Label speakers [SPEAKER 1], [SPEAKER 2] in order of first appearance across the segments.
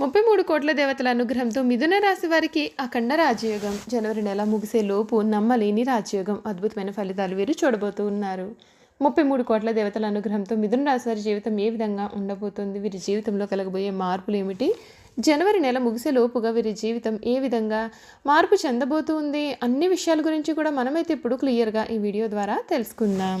[SPEAKER 1] ముప్పై మూడు కోట్ల దేవతల అనుగ్రహంతో మిథున రాశి వారికి అఖండ రాజయోగం. జనవరి నెల ముగిసే లోపు నమ్మలేని రాజయోగం అద్భుతమైన ఫలితాలు వీరు చూడబోతూ ఉన్నారు. ముప్పై మూడు కోట్ల దేవతల అనుగ్రహంతో మిథున రాశి వారి జీవితం ఏ విధంగా ఉండబోతుంది? వీరి జీవితంలో కలగబోయే మార్పులు ఏమిటి జనవరి నెల ముగిసే లోపుగా వీరి జీవితం ఏ విధంగా మార్పు చెందబోతుంది? అన్ని విషయాల గురించి కూడా మనమైతే ఇప్పుడు క్లియర్గా ఈ వీడియో ద్వారా తెలుసుకుందాం.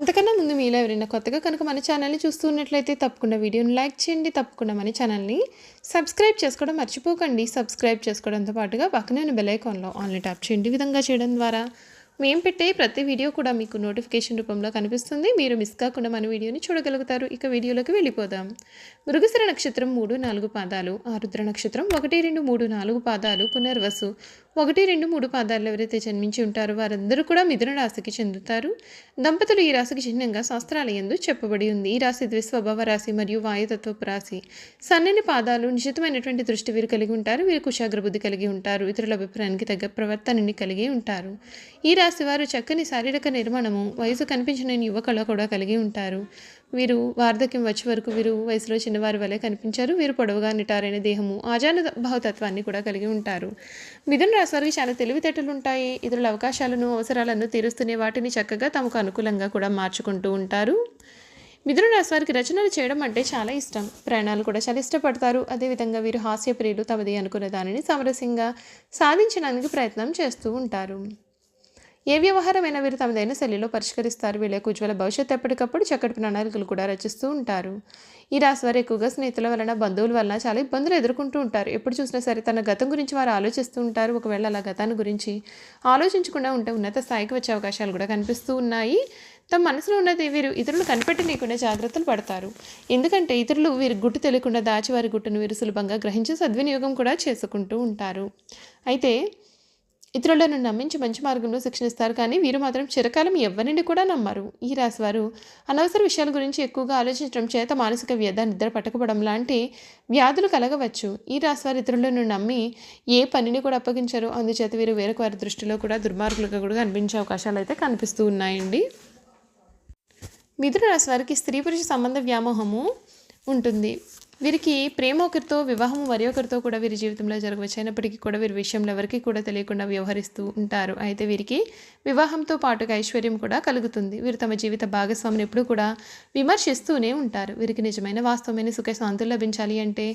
[SPEAKER 1] అంతకన్నా ముందు మీలో ఎవరైనా కొత్తగా కనుక మన ఛానల్ని చూస్తూ ఉన్నట్లయితే తప్పకుండా వీడియోని లైక్ చేయండి తప్పకుండా మన ఛానల్ని సబ్స్క్రైబ్ చేసుకోవడం మర్చిపోకండి. సబ్స్క్రైబ్ చేసుకోవడంతో పాటుగా పక్కనే ఉన్న బెలైకాన్లో ఆన్లైన్ ట్యాప్ చేయండి విధంగా చేయడం ద్వారా. మేము పెట్టే ప్రతి వీడియో కూడా మీకు నోటిఫికేషన్ రూపంలో కనిపిస్తుంది. మీరు మిస్ కాకుండా మన వీడియోని చూడగలుగుతారు. ఇక వీడియోలోకి వెళ్ళిపోదాం. మృగశిర నక్షత్రం మూడు నాలుగు పాదాలు ఆరుద్ర నక్షత్రం ఒకటి రెండు మూడు నాలుగు పాదాలు పునర్వసు ఒకటి రెండు మూడు పాదాలు ఎవరైతే జన్మించి ఉంటారో వారందరూ కూడా మిథున రాశికి చెందుతారు. దంపతులు ఈ రాశికి చిహ్నంగా శాస్త్రాలయందు చెప్పబడి ఉంది. ఈ రాశి ద్విస్వభావ రాశి మరియు వాయుతత్వపు రాశి. సన్నని పాదాలు నిశితమైనటువంటి దృష్టి వీరు కలిగి ఉంటారు. వీరు కుశాగ్ర బుద్ధి కలిగి ఉంటారు. ఇతరుల అభిప్రాయానికి తగ్గ ప్రవర్తనని కలిగి ఉంటారు. ఈ రాశి వారు చక్కని శారీరక నిర్మాణము వయసు కనిపించిన యువకళ కూడా కలిగి ఉంటారు. వీరు వార్ధక్యం వచ్చే వరకు వీరు వయసులో చిన్నవారి వలె కనిపించారు. వీరు పొడవుగా నిటారైన దేహము ఆజాన భావతత్వాన్ని కూడా కలిగి ఉంటారు. మిథున రాశి వారికి చాలా తెలివితేటలు ఉంటాయి. ఇతరుల అవకాశాలను అవసరాలను తీరుస్తూనే వాటిని చక్కగా తమకు అనుకూలంగా కూడా మార్చుకుంటూ ఉంటారు. మిథున రాశి వారికి రచనలు చేయడం అంటే చాలా ఇష్టం. ప్రయాణాలు కూడా చాలా ఇష్టపడతారు. అదేవిధంగా వీరు హాస్యప్రియులు తమది అనుకున్న దానిని సమరసంగా సాధించడానికి ప్రయత్నం చేస్తూ ఉంటారు. ఏ వ్యవహారమైనా వీరు తమదైన శైలిలో పరిష్కరిస్తారు. వీళ్ళకు ఉజ్వల భవిష్యత్తు ఎప్పటికప్పుడు చక్కటి ప్రణాళికలు కూడా రచిస్తూ ఉంటారు. ఈ రాశి వారు ఎక్కువగా స్నేహితుల వలన బంధువుల వలన చాలా ఇబ్బందులు ఎదుర్కొంటూ ఉంటారు. ఎప్పుడు చూసినా సరే తన గతం గురించి వారు ఆలోచిస్తూ ఉంటారు. ఒకవేళ అలా గతాన్ని గురించి ఆలోచించకుండా ఉంటే ఉన్నత స్థాయికి వచ్చే అవకాశాలు కూడా కనిపిస్తూ ఉన్నాయి. తమ మనసులో ఉన్నది వీరు ఇతరులు కనిపెట్టనీయకుండా జాగ్రత్తలు పడతారు. ఎందుకంటే ఇతరులు వీరి గుట్టు తెలియకుండా దాచి వారి గుట్టును వీరు సులభంగా గ్రహించి సద్వినియోగం కూడా చేసుకుంటూ ఉంటారు. అయితే ఇతరులను నమ్మించి మంచి మార్గంలో శిక్షణిస్తారు కానీ వీరు మాత్రం చిరకాలం ఎవరిని కూడా నమ్మరు. ఈ రాశివారు అనవసర విషయాల గురించి ఎక్కువగా ఆలోచించడం చేత మానసిక వ్యధ నిద్ర పట్టకపోవడం లాంటి వ్యాధులు కలగవచ్చు. ఈ రాశివారు ఇతరులను నమ్మి ఏ పనిని కూడా అప్పగించరు. అందుచేత వీరు వేరొక వారి దృష్టిలో కూడా దుర్మార్గులుగా కూడా కనిపించే అవకాశాలు అయితే కనిపిస్తూ ఉన్నాయండి. మిథున రాశి వారికి స్త్రీ పురుష సంబంధ వ్యామోహము ఉంటుంది. వీరికి ప్రేమ ఒకరితో వివాహం మరి ఒకరితో కూడా వీరి జీవితంలో జరగవచ్చు. అయినప్పటికీ కూడా వీరి విషయంలో ఎవరికి కూడా తెలియకుండా వ్యవహరిస్తూ ఉంటారు. అయితే వీరికి వివాహంతో పాటుగా ఐశ్వర్యం కూడా కలుగుతుంది. వీరు తమ జీవిత భాగస్వామిని ఎప్పుడూ కూడా విమర్శిస్తూనే ఉంటారు. వీరికి నిజమైన వాస్తవమైన సుఖ శాంతులు లభించాలి అంటే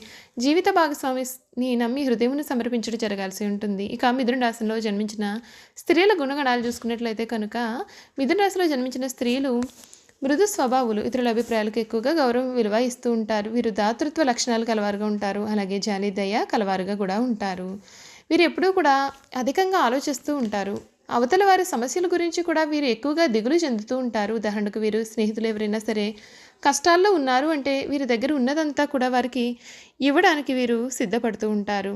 [SPEAKER 1] జీవిత భాగస్వామిని నమ్మి హృదయమును సమర్పించడం జరగాల్సి ఉంటుంది. ఇక మిథున రాశిలో జన్మించిన స్త్రీల గుణగణాలు చూసుకున్నట్లయితే కనుక మిథున రాశిలో జన్మించిన స్త్రీలు మృదు స్వభావులు ఇతరుల అభిప్రాయాలకు ఎక్కువగా గౌరవం విలువ ఇస్తూ ఉంటారు. వీరు దాతృత్వ లక్షణాలు కలవారుగా ఉంటారు. అలాగే జాలి దయ కలవారుగా కూడా ఉంటారు. వీరు ఎప్పుడూ కూడా అధికంగా ఆలోచిస్తూ ఉంటారు. అవతల వారి సమస్యల గురించి కూడా వీరు ఎక్కువగా దిగులు చెందుతూ ఉంటారు. ఉదాహరణకు వీరు స్నేహితులు ఎవరైనా సరే కష్టాల్లో ఉన్నారు అంటే వీరి దగ్గర ఉన్నదంతా కూడా వారికి ఇవ్వడానికి వీరు సిద్ధపడుతూ ఉంటారు.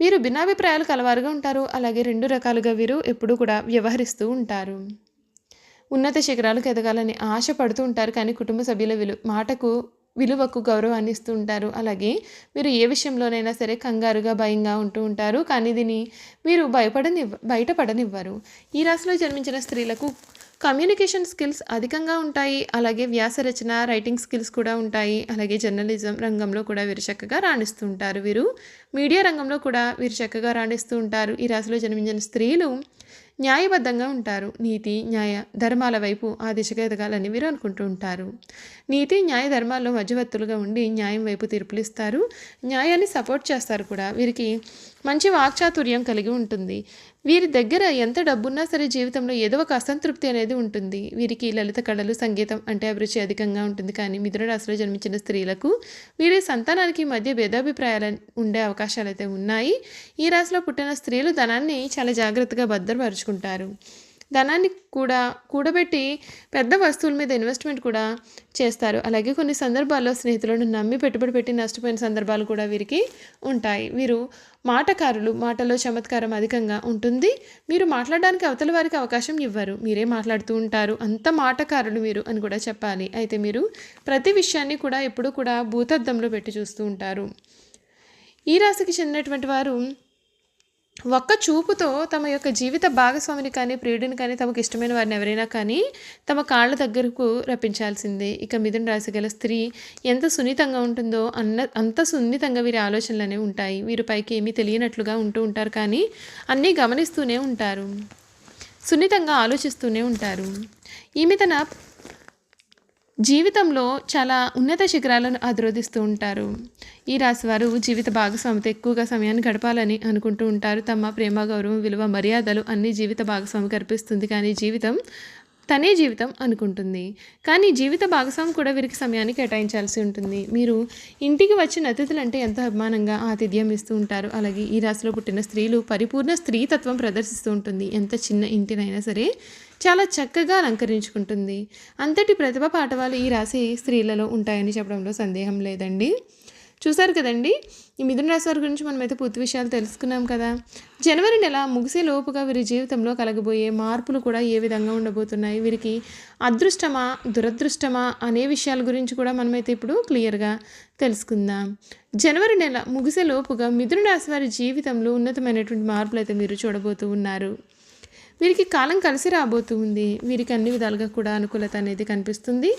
[SPEAKER 1] వీరు భిన్నాభిప్రాయాలు కలవారుగా ఉంటారు. అలాగే రెండు రకాలుగా వీరు ఎప్పుడూ కూడా వ్యవహరిస్తూ ఉంటారు. ఉన్నత శిఖరాలకు ఎదగాలని ఆశ పడుతూ ఉంటారు. కానీ కుటుంబ సభ్యుల విలు మాటకు విలువకు గౌరవాన్ని ఇస్తూ ఉంటారు. అలాగే మీరు ఏ విషయంలోనైనా సరే కంగారుగా భయంగా ఉంటూ ఉంటారు. కానీ దీన్ని మీరు భయపడనివ్వ బయటపడనివ్వరు. ఈ రాశిలో జన్మించిన స్త్రీలకు కమ్యూనికేషన్ స్కిల్స్ అధికంగా ఉంటాయి. అలాగే వ్యాస రచన రైటింగ్ స్కిల్స్ కూడా ఉంటాయి. అలాగే జర్నలిజం రంగంలో కూడా వీరు చక్కగా రాణిస్తూ ఉంటారు. వీరు మీడియా రంగంలో కూడా వీరు చక్కగా రాణిస్తూ ఉంటారు. ఈ రాశిలో జన్మించిన స్త్రీలు న్యాయబద్ధంగా ఉంటారు. నీతి న్యాయ ధర్మాల వైపు ఆ దిశగా ఎదగాలని వీరు అనుకుంటూ ఉంటారు. నీతి న్యాయ ధర్మాల్లో మధ్యవర్తులుగా ఉండి న్యాయం వైపు తీర్పులు ఇస్తారు న్యాయాన్ని సపోర్ట్ చేస్తారు కూడా. వీరికి మంచి వాక్చాతుర్యం కలిగి ఉంటుంది. వీరి దగ్గర ఎంత డబ్బున్నా సరే జీవితంలో ఏదో ఒక అసంతృప్తి అనేది ఉంటుంది. వీరికి లలిత కళలు సంగీతం అంటే అభిరుచి అధికంగా ఉంటుంది. కానీ మిథున రాశిలో జన్మించిన స్త్రీలకు వీరి సంతానానికి మధ్య భేదాభిప్రాయాలు ఉండే అవకాశాలు అయితే ఉన్నాయి. ఈ రాశిలో పుట్టిన స్త్రీలు ధనాన్ని చాలా జాగ్రత్తగా భద్రపరుచుకుంటారు. ధనాన్ని కూడా కూడబెట్టి పెద్ద వస్తువుల మీద ఇన్వెస్ట్మెంట్ కూడా చేస్తారు. అలాగే కొన్ని సందర్భాల్లో స్నేహితులను నమ్మి పెట్టుబడి పెట్టి నష్టపోయిన సందర్భాలు కూడా వీరికి ఉంటాయి. వీరు మాటకారులు మాటలో చమత్కారం అధికంగా ఉంటుంది. మీరు మాట్లాడడానికి అవతల వారికి అవకాశం ఇవ్వరు. మీరే మాట్లాడుతూ ఉంటారు. అంత మాటకారులు మీరు అని కూడా చెప్పాలి. అయితే మీరు ప్రతి విషయాన్ని కూడా ఎప్పుడూ కూడా భూతద్దంలో పెట్టి చూస్తూ ఉంటారు. ఈ రాశికి చెందినటువంటి వారు ఒక్క చూపుతో తమ యొక్క జీవిత భాగస్వామిని కానీ ప్రియుడిని కానీ తమకు ఇష్టమైన వారిని ఎవరైనా కానీ తమ కాళ్ళ దగ్గరకు రప్పించాల్సిందే. ఇక మిథున రాశి గల స్త్రీ ఎంత సున్నితంగా ఉంటుందో అన్న అంత సున్నితంగా వీరి ఆలోచనలు అనేవి ఉంటాయి. వీరు పైకి ఏమీ తెలియనట్లుగా ఉంటూ ఉంటారు కానీ అన్నీ గమనిస్తూనే ఉంటారు. సున్నితంగా ఆలోచిస్తూనే ఉంటారు. ఈమె తన జీవితంలో చాలా ఉన్నత శిఖరాలను అధిరోధిస్తూ ఉంటారు. ఈ రాశి వారు జీవిత భాగస్వామితో ఎక్కువగా సమయాన్ని గడపాలని అనుకుంటూ ఉంటారు. తమ ప్రేమ గౌరవం విలువ మర్యాదలు అన్ని జీవిత భాగస్వామికి అర్పిస్తుంది. కానీ జీవితం తనే జీవితం అనుకుంటుంది. కానీ జీవిత భాగస్వామి కూడా వీరికి సమయాన్ని కేటాయించాల్సి ఉంటుంది. మీరు ఇంటికి వచ్చిన అతిథులు అంటే ఎంతో అభిమానంగా ఆతిథ్యం ఇస్తూ ఉంటారు. అలాగే ఈ రాశిలో పుట్టిన స్త్రీలు పరిపూర్ణ స్త్రీతత్వం ప్రదర్శిస్తూ ఉంటుంది. ఎంత చిన్న ఇంటినైనా సరే చాలా చక్కగా అలంకరించుకుంటుంది. అంతటి ప్రతిభ పాఠవాలు ఈ రాశి స్త్రీలలో ఉంటాయని చెప్పడంలో సందేహం లేదండి. చూసారు కదండి? ఈ మిథున రాశి వారి గురించి మనమైతే పూర్తి విషయాలు తెలుసుకున్నాం కదా. జనవరి నెల ముగిసే లోపుగా వీరి జీవితంలో కలగబోయే మార్పులు కూడా ఏ విధంగా ఉండబోతున్నాయి? వీరికి అదృష్టమా దురదృష్టమా అనే విషయాల గురించి కూడా మనమైతే ఇప్పుడు క్లియర్గా తెలుసుకుందాం. జనవరి నెల ముగిసే లోపుగా మిథున రాశి వారి జీవితంలో ఉన్నతమైనటువంటి మార్పులు అయితే మీరు చూడబోతూ ఉన్నారు. వీరికి కాలం కలిసి రాబోతుంది. వీరికి అన్ని విధాలుగా కూడా అనుకూలత అనేది కనిపిస్తుంది.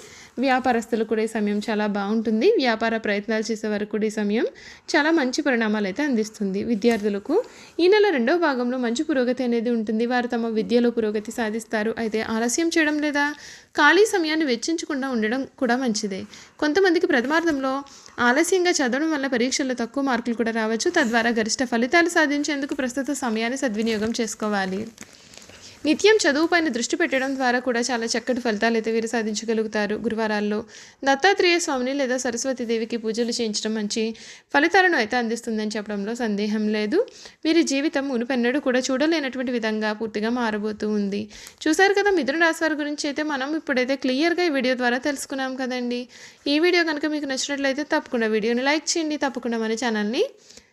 [SPEAKER 1] వ్యాపారస్తులు కూడా ఈ సమయం చాలా బాగుంటుంది. వ్యాపార ప్రయత్నాలు చేసే వరకు కూడా ఈ సమయం చాలా మంచి పరిణామాలు అయితే అందిస్తుంది. విద్యార్థులకు ఈ నెల రెండవ భాగంలో మంచి పురోగతి అనేది ఉంటుంది. వారు తమ విద్యలో పురోగతి సాధిస్తారు. అయితే ఆలస్యం చేయడం లేదా ఖాళీ సమయాన్ని వెచ్చించకుండా ఉండడం కూడా మంచిదే. కొంతమందికి ప్రథమార్థంలో ఆలస్యంగా చదవడం వల్ల పరీక్షల్లో తక్కువ మార్కులు కూడా రావచ్చు. తద్వారా గరిష్ట ఫలితాలు సాధించేందుకు ప్రస్తుత సమయాన్ని సద్వినియోగం చేసుకోవాలి. నిత్యం చదువుపైన దృష్టి పెట్టడం ద్వారా కూడా చాలా చక్కటి ఫలితాలు అయితే వీరు సాధించగలుగుతారు. గురువారాల్లో దత్తాత్రేయ స్వామిని లేదా సరస్వతి దేవికి పూజలు చేయించడం మంచి ఫలితాలను అయితే అందిస్తుందని చెప్పడంలో సందేహం లేదు. వీరి జీవితం మునుపెన్నడూ కూడా చూడలేనటువంటి విధంగా పూర్తిగా మారబోతూ ఉంది. చూశారు కదా మిథున రాశి వారి గురించి అయితే మనం ఇప్పుడైతే క్లియర్గా ఈ వీడియో ద్వారా తెలుసుకున్నాం కదండి. ఈ వీడియో కనుక మీకు నచ్చినట్లయితే తప్పకుండా వీడియోని లైక్ చేయండి. తప్పకుండా మన ఛానల్ని